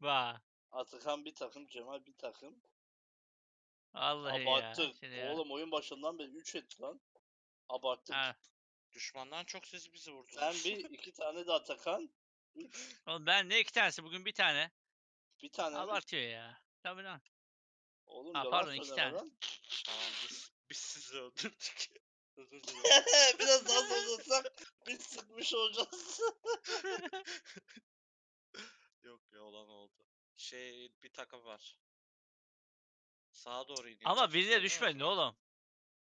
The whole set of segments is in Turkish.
Va. Atakan bir takım, Cemal bir takım. Vallahi ya. Abarttık. şimdi ya. Oğlum oyun başından beri 3 etti lan. Abarttık. Ha. Düşmandan çok siz bizi vurdunuz. Sen bir iki tane de Atakan. Oğlum ben ne iki tanesi bugün bir tane. Bir tane. Abartıyor ya. Tabii lan. Oğlum Ha, yalan pardon, iki söyleme tane. lan. Tamam biz, biz sizi öldürdük. Biraz daha zorlasak biz sıkmış olacağız. Yok ya olan oldu. Şey bir takım var. Sağa doğru iniyor. Ama birine düşmedin oğlum.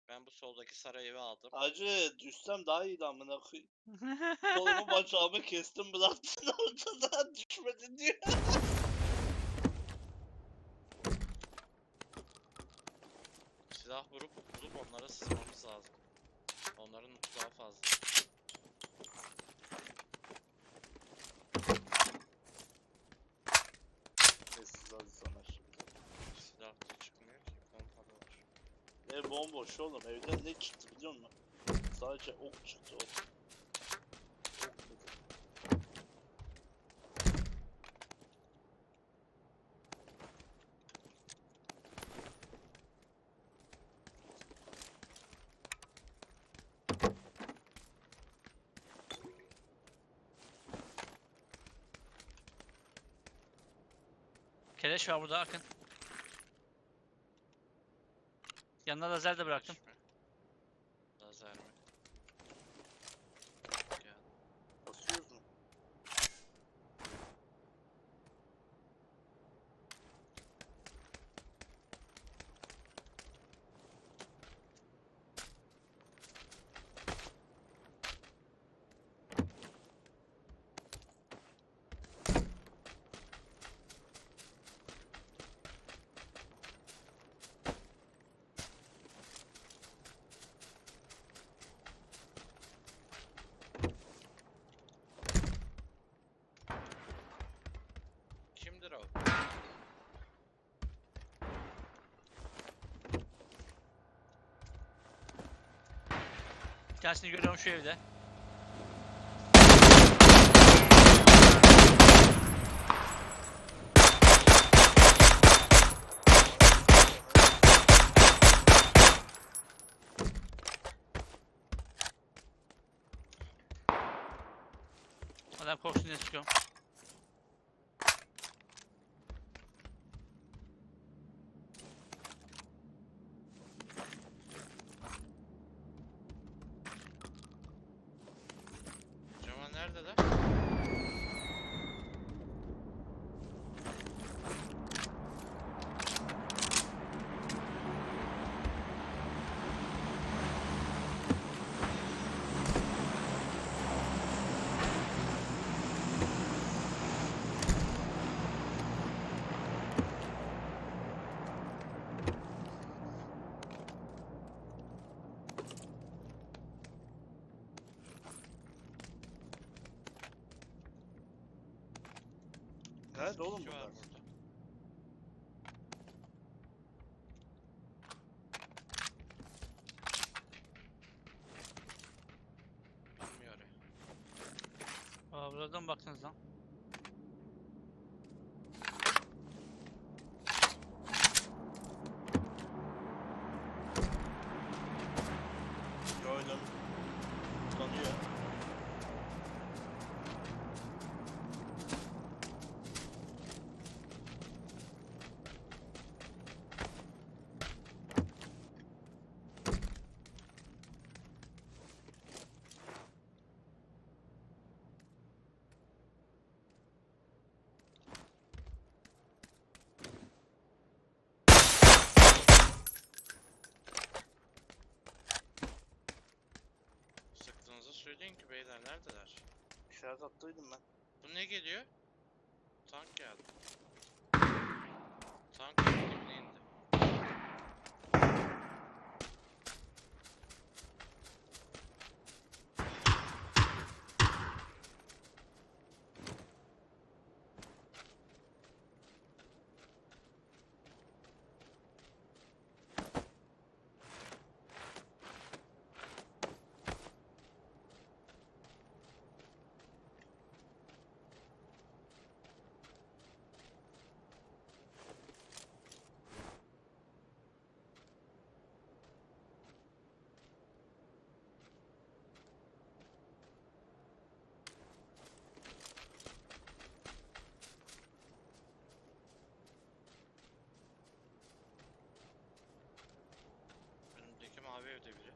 Ben bu soldaki saray evi aldım. Hacı düşsem daha iyiydi amına koyayım. Kolumu bacağımı kestim bıraktın ortada düşmedin diyor. Silah vurup bulup onlara sızmamız lazım. Onların daha fazla. Sessiz sana şimdi. Silah da çıkmıyor ki. Pompalı var. Ev bomboş oğlum. Evden ne çıktı biliyor musun? Sadece ok çıktı. Ok Keleş var burada Akın. Yanına lazer de bıraktım. Düşme. Lazer mi? Gel. Basıyoruz mu? Kimdir o? Tanesini görüyorum şu evde. Adam korksun diye sıkıyorum. Cemal neredeler? Nerede oğlum Kişi var bunlar? burada. Bilmiyor ya. Aa buradan mı baktınız lan? Gördüm. Tanıyor. Söyleyin ki beyler neredeler? İşaret attıydım ben. Bu ne geliyor? Tank geldi. Tank dibine indi. mavi evde biri.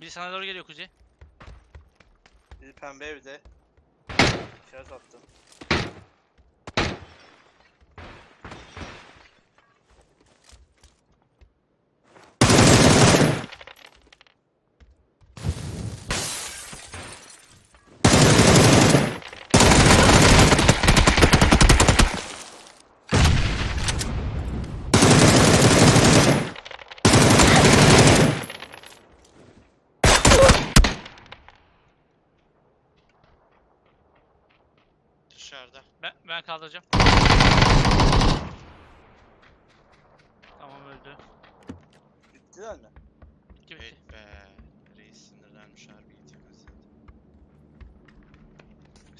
Bir sana doğru geliyor Kuzey. Bir pembe evde. İşaret attım. Ben, kaldıracağım. Tamam öldü. Bittiler mi? Bitti bitti. Evet be. Reis sinirlenmiş harbi.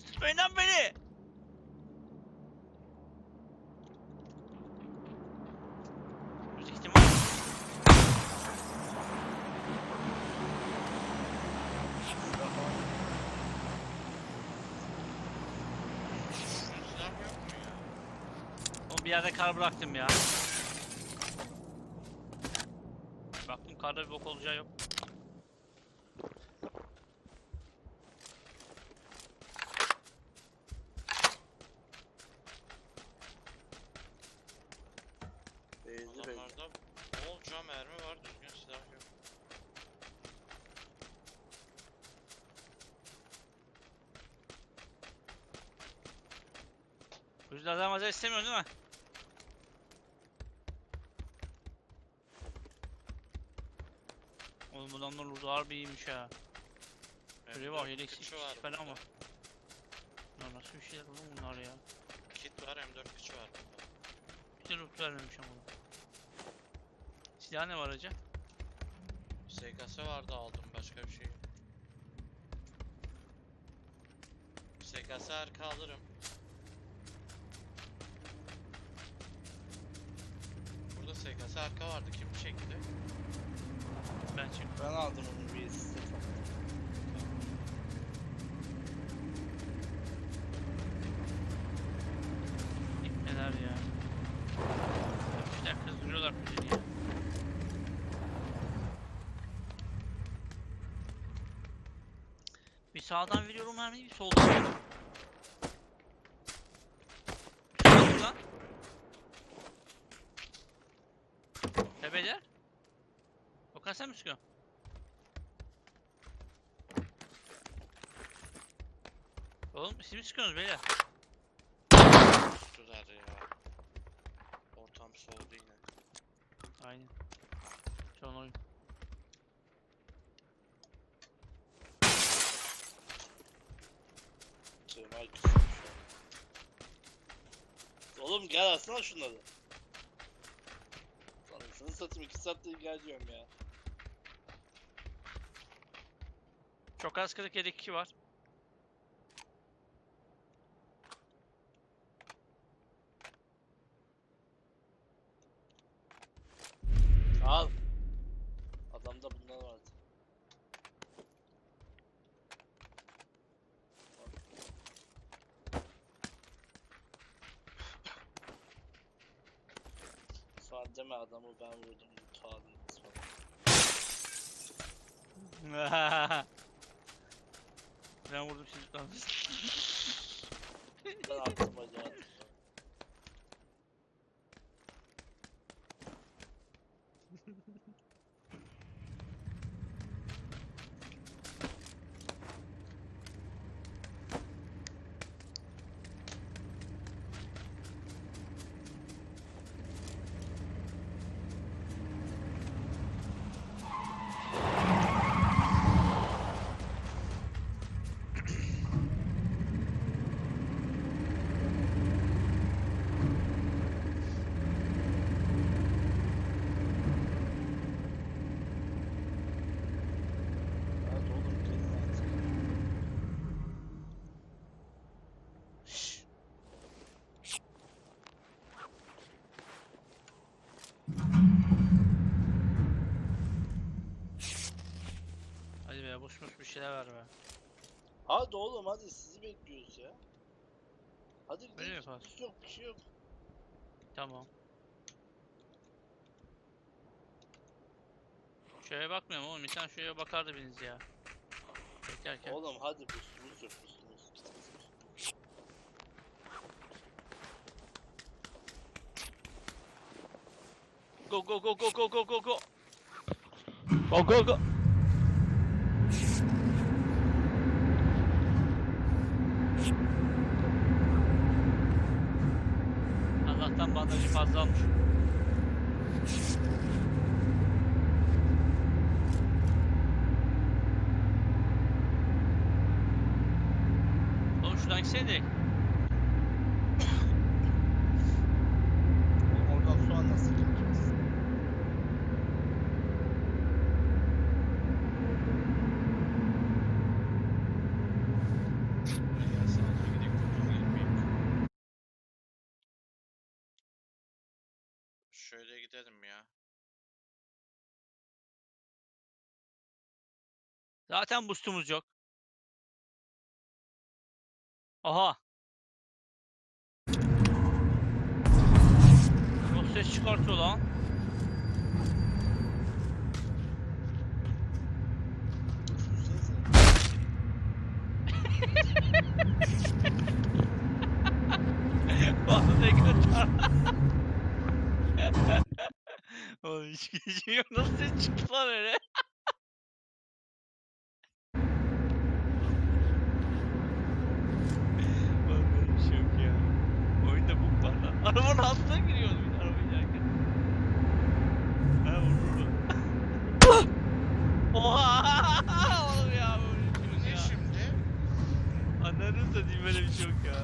Tutmayın lan beni! Müzik ihtimal. Silah falan. Şunun silah yok mu ya? O bir yerde kar bıraktım ya. Baktım karda bir bok olacağı yok. Değildi belli. Adamlarda bolca mermi var düzgün silah yok. Adam hazır istemiyorsun değil mi? Adamlar loot'u harbi iyiymiş ha. Şuraya bak M4 yedek kıçı var falan var. Lan nasıl bir şeyler oğlum bunlar ya. Kit var M4 kıçı var burada. Bir de loot vermemiş ama. Silah ne var acı? SKS vardı aldım başka bir şey. SKS arka alırım. Burada SKS arka vardı kim çekti? Ben çık. Ben aldım onu bir. Neler ya. Bir dakika kızdırıyorlar bizi ya. Bir sağdan veriyorum mermiyi bir soldan veriyorum. Lan. Tepeler. Sen mi sıkıyorsun? Oğlum siz mi sıkıyorsunuz beyler? Tuttular ya. Ortam soğudu yine. Aynen. Son oyun. Ya. Oğlum gel alsana şunları. Anasını satayım 2 saattir gel diyorum ya. Çok az kırık yedek kişi var. Al. Adamda bunlar vardı. Sonra deme adamı ben vurdum utandınız falan. ben vurdum siz tuttunuz. Ben attım acaba attım. Şeyler ver be. Hadi oğlum hadi sizi bekliyoruz ya. Hadi Öyle gidelim. yapalım? Şey yok bir şey yok. Tamam. Şöyle bakmıyorum oğlum. İnsan şöyle bakardı biriniz ya. Beklerken. Oğlum hadi bustumuz yok git. Go go go go go go go go. Go go go. Versand. Şöyle gidelim ya. Zaten boostumuz yok. Aha. Çok ses çıkartıyor lan. Bana ne gönder. Oğlum hiç yok. Nasıl ses çıktı lan öyle? Oğlum böyle bir şey yok ya. Oyunda bug var lan. Arabanın altına giriyordu bir de araba inerken. Ha vurdu? Oha! Oğlum ya şey Bu yok ne şimdi? Anladın da değil böyle bir şey yok ya.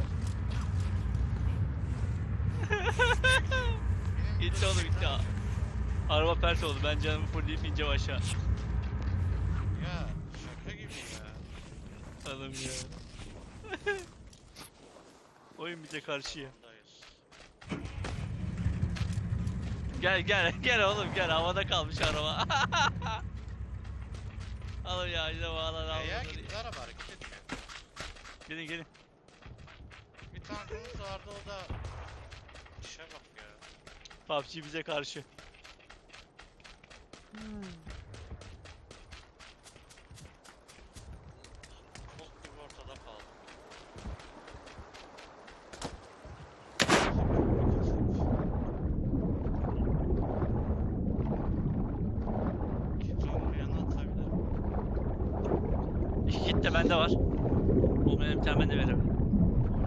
Burada oğlum tane- Araba pert oldu. Ben canımı fullleyip ineceğim aşağı. Ya şaka gibi ya. Oğlum ya. Oyun bize karşı ya. Ondayız. Gel gel gel oğlum gel havada kalmış araba. oğlum ya işte bağlan Ya, ya gitti araba hareket etmiyor. Gelin gelin. Bir tankımız vardı o da işe bak. PUBG bize karşı. Gibi ortada kaldı. Git onun yanına atabilirim. İki kit de bende var. O benim bir tane ben de veririm.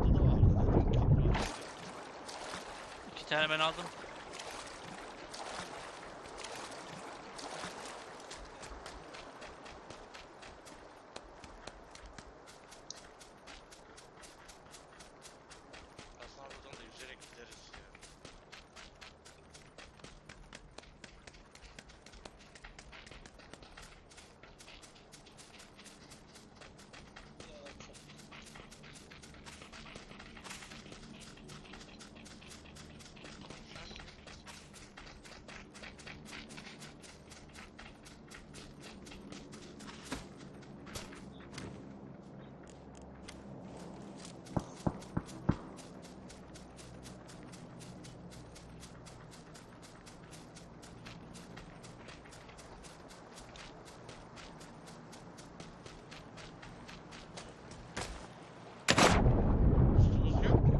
Orada da vardı dedim git var. İki tane ben aldım. Aslında buradan da yüzerek gideriz ya. Üstümüz yok mu?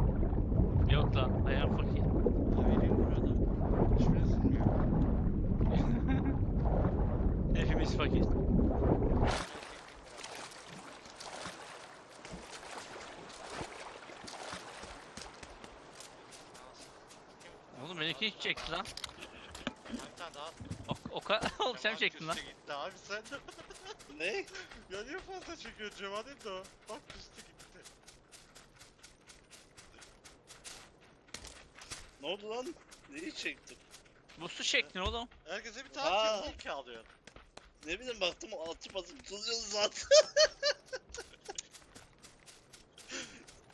Yok lan ayağım fakir. Ha vereyim burada. Hiçbiri silmiyor. Hepimiz fakir. Oğlum benimki hiç çekti lan. Tane daha. O, o kadar. Oğlum sen mi çektin lan? gitti abi sen de. Ne? ya niye fazla çekiyor Cemal değil de o. Bak küstü gitti. Ne oldu lan? Neyi çektim? Boost'u çektin oğlum. Herkese bir tane Ha. çekti ki alıyor. Ne bileyim baktım atıp atıp tutuyordu zaten.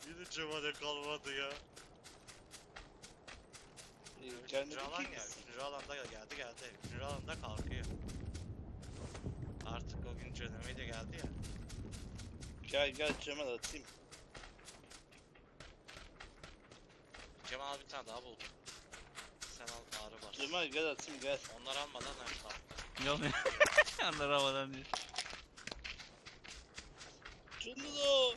Yine Cemal'e kalmadı ya. Üçüncü alan ya. kimsin? Üçüncü alanda geldi geldi. Üçüncü alanda kalkıyor. Artık o gün dönemi de geldi ya. Gel gel Cemal atayım. Cemal bir tane daha buldum. Sen al ağrı var. Cemal gel atayım gel. Onları almadan hem sağ. Yok Yanlar havadan değil. Cunlo.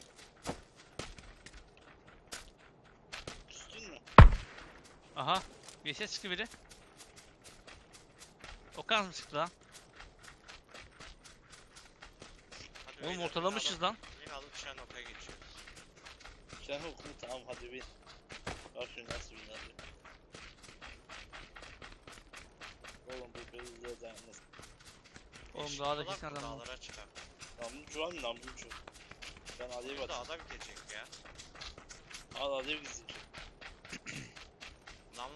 Küstün mü? Aha. Bir ses çıktı biri. Okan mı çıktı lan? Hadi Oğlum beyler, ortalamışız lan. Yine alıp Şenok'a geçiyoruz. Sen okunu tamam hadi bin. Bak şimdi nasıl bin hadi. Oğlum bu belirliğe dayanmaz. Oğlum Yeşil dağda olan kesin bu adam. Dağlara çıkar. Namlucu var mı namlucu? Ben Ali'ye Bu bak. dağda bitecek ya. Al Ali'ye gizleyeceğim.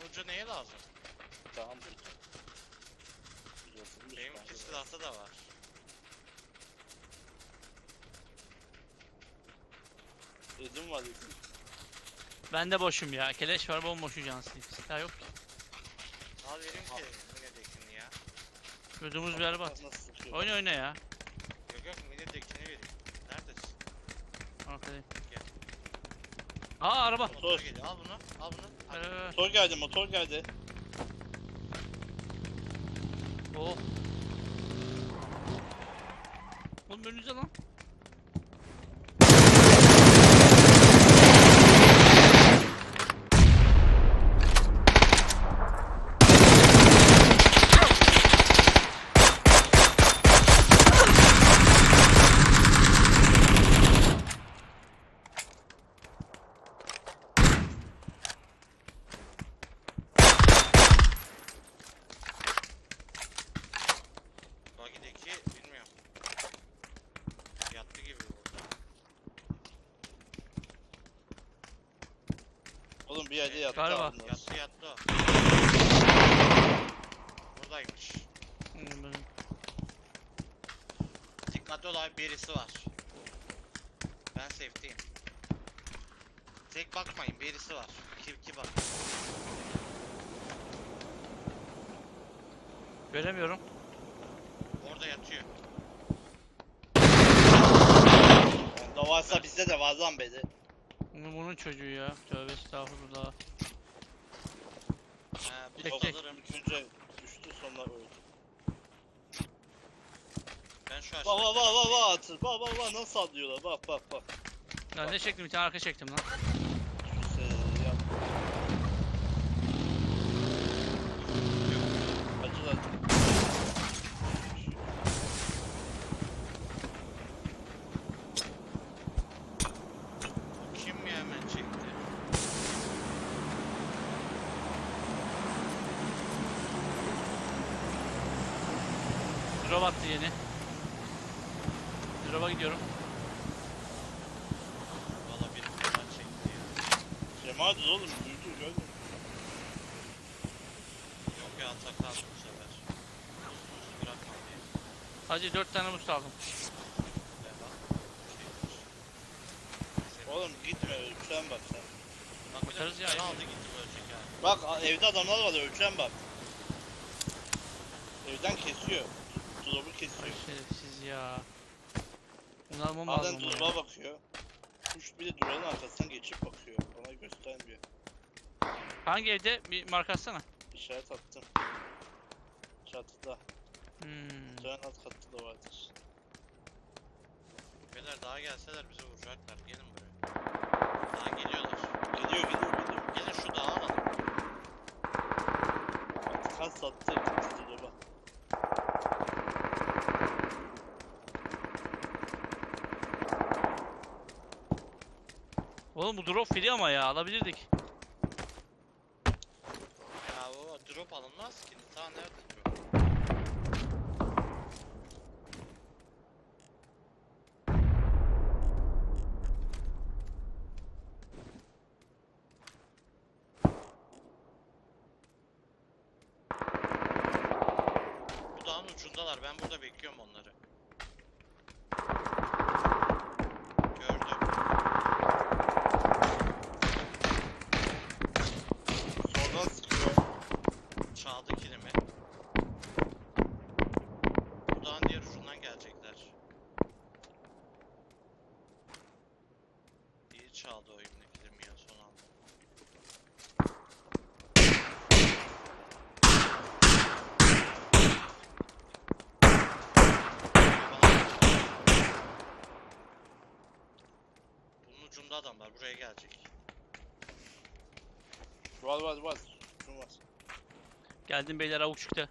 Namlucu neye lazım? Tamam buldum. Uzatılmış Benim kanka. iki silahta da var. Edim var edim. Ben de boşum ya. Keleş var bomboşu cansız. Silah yok ki. Al vereyim ki mini dekini ya. Gözümüz berbat. Oyna oyna ya. Yok yok mini dekini vereyim. Neredesin? Arkadayım. Gel. Aa araba. Motor. Al bunu. Al bunu. Motor geldi motor geldi. Oh. Oğlum önünüze lan. Buggy'deki bilmiyorum. Yattı gibi burada. Oğlum bir yerde yattı Galiba. abi. Yattı yattı o. Buradaymış. Hmm, Dikkatli ol abi birisi var. Ben safe'teyim. Tek bakmayın birisi var. Kim ki bak. Göremiyorum. Orada yatıyor. Da varsa bizde de var lan beni. Bunun çocuğu ya. Tövbe estağfurullah. He, bu Tek tek. önce düştü sonra öldü. Ben şu Bak aşağıda. bak bak bak bak atır. Bak bak bak nasıl atlıyorlar bak bak bak. Ya ne çektim bir tane arka çektim lan. Şu se- yap. Acılar. Kim ya hemen çekti? Drop attı yeni. Drop'a gidiyorum. Valla bir buradan çekti ya. Cemal oğlum duydu gördün. mü? Ya atak aldı bu sefer. Buz bırakma diye. Hacı 4 tane boost aldım. Bak. Oğlum gitme ölçen bak sen. Bak bir de Bakarız ya, iyi. aldı gitti böyle ha. Bak a- evde adamlar var ölçen bak. Evden kesiyor. Drop'u kesiyor. Şerefsiz ya. Bunu almam Halen lazım. ya. drop'a bakıyor. Kuş bir de duvarın arkasından geçip bakıyor. Bana göstermiyor. Hangi evde? Bir marka atsana. İşaret attım. Çatıda. Hmm. Tren alt katta da vardır. Beyler daha gelseler bizi vuracaklar. Gelin buraya. Daha geliyorlar. Geliyor geliyor geliyor. Gelin şu dağa alalım. Kan sattı. Gitti drop'a. Oğlum bu drop free ama ya alabilirdik. Ya o drop alınmaz ki. Ta nerede drop? Bu dağın ucundalar. Ben burada bekliyorum onları. Gördüm. Soldan sıkıyor. Çaldı kilimi. Bu dağın diğer ucundan gelecekler. Koyayım ne kilim ya son anda. Bunun ucunda adamlar buraya gelecek. Var var var. Şun var. Geldim beyler avuk çıktı.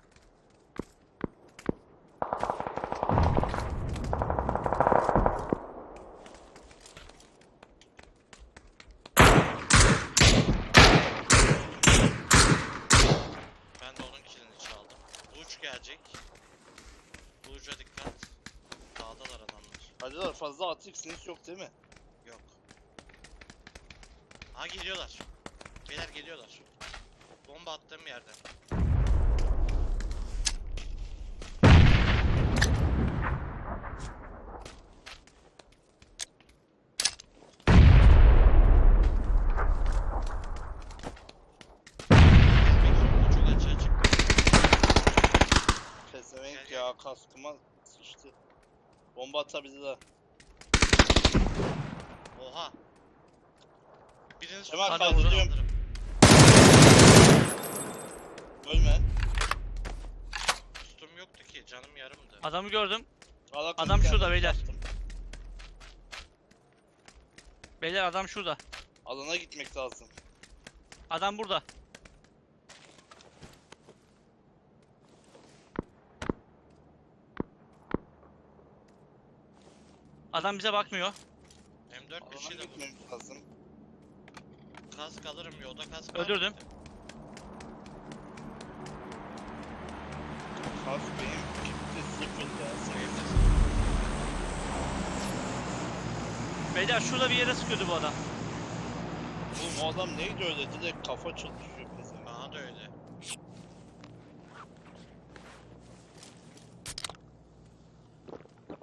Ben de onun kilini çaldım. Bu uç gelecek. Bu uca dikkat. Dağdalar adamlar. Hacılar fazla atiksiniz yok değil mi? Yok. Ha geliyorlar. Beyler geliyorlar. Bomba attığım yerde. Bu çok açığa çıktı. Pezevenk ya kaskıma sıçtı. Bomba atabilirler. Oha. Birinin Kemal suçunu kaldırıyorum. kaldırırım. Ölme. Üstüm yoktu ki canım yarımdı. Adamı gördüm. Adam şurada kendim beyler. yaptım. Beyler adam şurada. Alana gitmek lazım. Adam burada. Adam bize bakmıyor. M4 bir Alana şey de gitmemiz lazım. Kask alırım yolda kask Öldürdüm. Kask benim gitti sıfır ya. Beyler şurada bir yere sıkıyordu bu adam. Oğlum o adam neydi öyle direkt kafa çalışıyor pezevenk. Bana da öyle.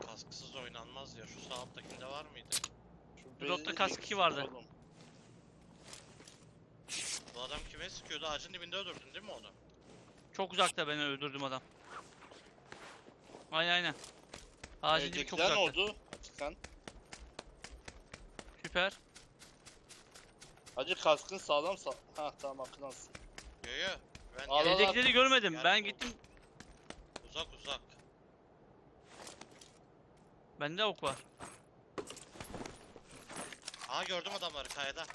Kasksız oynanmaz ya. Şu sağ alttakinde var mıydı? Değil, iki vardı. oğlum. Bu adam kime sıkıyordu? Ağacın dibinde öldürdün değil mi onu? Çok uzakta beni öldürdüm adam. Aynen aynen. Ağacın dibi çok Evdekiler ne uzakta. oldu? Atikan. Süper. Hacı kaskın sağlam sağ... Ha tamam akılansın. Yo yo. Ben Al, al. Evdekileri görmedim. Gel Ben bu. gittim. uzak uzak. Bende ok var. Aa gördüm adamları kayada.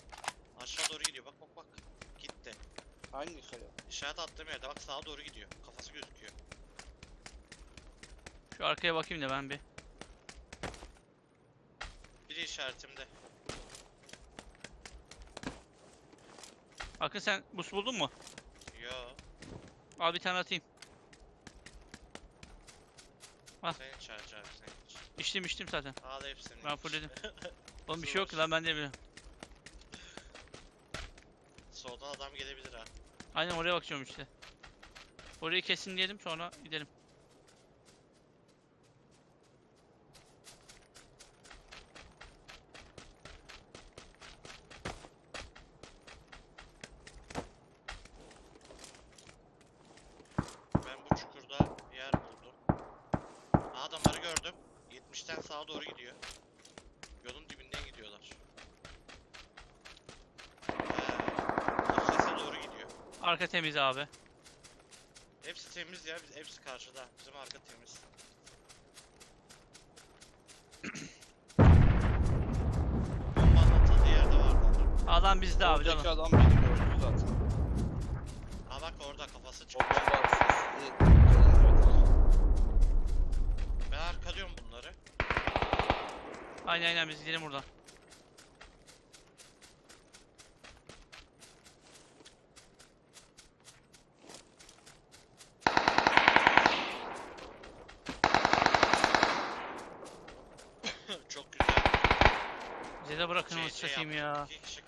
Aşağı doğru gidiyor. Bak bak bak. Gitti. Hangi kaya? İşaret attığım yerde bak sağa doğru gidiyor. Kafası gözüküyor. Şu arkaya bakayım da ben bir. Biri işaretimde. Akın sen bus buldun mu? Yo. Al bir tane atayım. Ah. Senin charge abi senin için. İçtim içtim zaten. Al hepsini. Ben fullledim. Oğlum bir şey yok ki lan ben de biliyorum. Soldan adam gelebilir ha. Aynen oraya bakıyorum işte. Orayı kesin diyelim sonra gidelim. Ben bu çukurda yer buldum. Aa, adamları gördüm. 70'ten sağa doğru gidiyor. Yolun dibinden gidiyorlar. Ee, o sese doğru gidiyor. Arka temiz abi. Hepsi temiz ya. Biz, hepsi karşıda. Bizim arka temiz. Bombanın atıldığı yerde vardı adam. Adam bizde abi Oradaki canım. adam beni gördü zaten. Aa bak orada kafası O çıkmış. bomba. Ben arkalıyorum bunları. Aynen aynen biz gidelim buradan. Tchau.